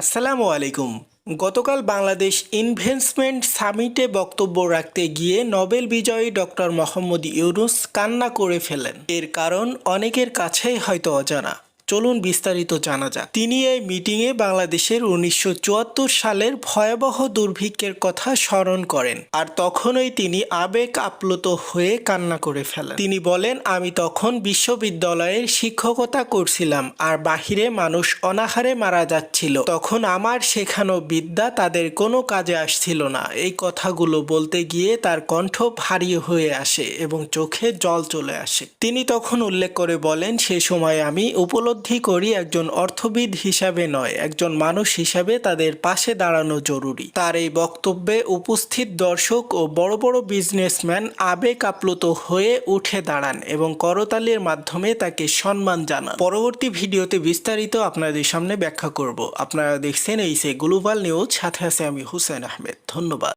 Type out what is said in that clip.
আসসালামু আলাইকুম। গতকাল বাংলাদেশ ইনভেস্টমেন্ট সামিটে বক্তব্য রাখতে গিয়ে নোবেল বিজয়ী ডক্টর মোহাম্মদ ইউনুস কান্না করে ফেলেন। এর কারণ অনেকের কাছেই হয়তো অজানা। চলুন বিস্তারিত জানা যাক। তিনি এই মিটিংয়ে বাংলাদেশের উনিশশো চুয়াত্তর সালের ভয়াবহ দুর্ভিক্ষের কথা স্মরণ করেন আর তখনই তিনি আবেগ আপ্লুত হয়ে কান্না করে ফেলেন। তিনি বলেন, আমি তখন বিশ্ববিদ্যালয়ের শিক্ষকতা করছিলাম আর বাহিরে মানুষ অনাহারে মারা যাচ্ছিল। তখন আমার শেখানো বিদ্যা তাদের কোনো কাজে আসছিল না। এই কথাগুলো বলতে গিয়ে তার কণ্ঠ ভারী হয়ে আসে এবং চোখে জল চলে আসে। তিনি তখন উল্লেখ করে বলেন, সে সময় আমি উপলব্ধি করি একজন অর্থবিদ হিসাবে নয়, একজন মানুষ হিসাবে তাদের পাশে দাঁড়ানো জরুরি। তার এই বক্তব্যে উপস্থিত দর্শক ও বড় বড় বিজনেসম্যান আবেগ আপ্লুত হয়ে উঠে দাঁড়ান এবং করতালির মাধ্যমে তাকে সম্মান জানান। পরবর্তী ভিডিওতে বিস্তারিত আপনাদের সামনে ব্যাখ্যা করব। আপনারা দেখছেন এই সে গ্লোবাল নিউজ, সাথে আছে আমি হুসেন আহমেদ। ধন্যবাদ।